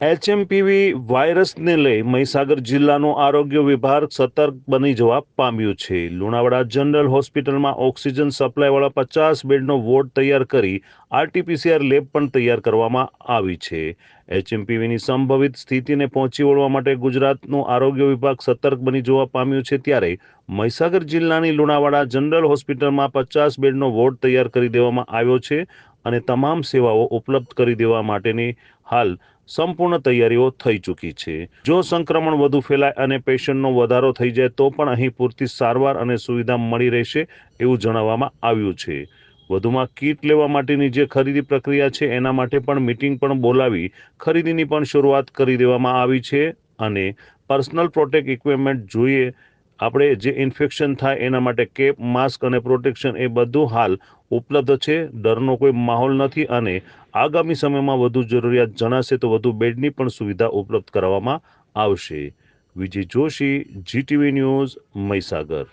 HMPV વાયરસને લઈ મહીસાગર જિલ્લાનો આરોગ્ય વિભાગ સતર્ક બની જવા પામ્યું છે. લુણાવાડા જનરલ હોસ્પિટલમાં ઓક્સિજન સપ્લાયવાળા પચાસ બેડનો વોર્ડ તૈયાર કરી આરટીપીસીઆર લેબ પણ તૈયાર કરવામાં આવી છે. એચએમપીવીની સંભવિત સ્થિતિને પહોંચી વળવા માટે ગુજરાતનું આરોગ્ય વિભાગ સતર્ક બની જવા પામ્યું છે ત્યારે મહીસાગર જિલ્લાની લુણાવાડા જનરલ હોસ્પિટલમાં પચાસ બેડનો વોર્ડ તૈયાર કરી દેવામાં આવ્યો છે. અને તમામ સેવાઓ ઉપલબ્ધ કરી દેવા માટેની હાલ સંપૂર્ણ તૈયારીઓ થઈ ચૂકી છે. જો સંક્રમણ વધુ ફેલાય અને પેશન્ટનો વધારો થઈ જાય, તો પણ અહીં પૂરતી સારવાર અને સુવિધા મળી રહેશે એવું જણાવવામાં આવ્યું છે. વધુમાં કીટ લેવા માટેની જે ખરીદી પ્રક્રિયા છે, એના માટે પણ મિટિંગ પણ બોલાવી ખરીદીની પણ શરૂઆત કરી દેવામાં આવી છે અને પર્સનલ પ્રોટેક્ટ ઇક્વિપમેન્ટ જોઈએ આપણે જે ઇન્ફેક્શન થાય એના માટે કેપ માસ્ક અને પ્રોટેક્શન એ બધું હાલ ઉપલબ્ધ છે. ડરનો કોઈ માહોલ નથી અને આગામી સમયમાં વધુ જરૂરિયાત જણાશે તો વધુ બેડની પણ સુવિધા ઉપલબ્ધ કરાવવામાં આવશે. Vijay Joshi GTV news Mahisagar.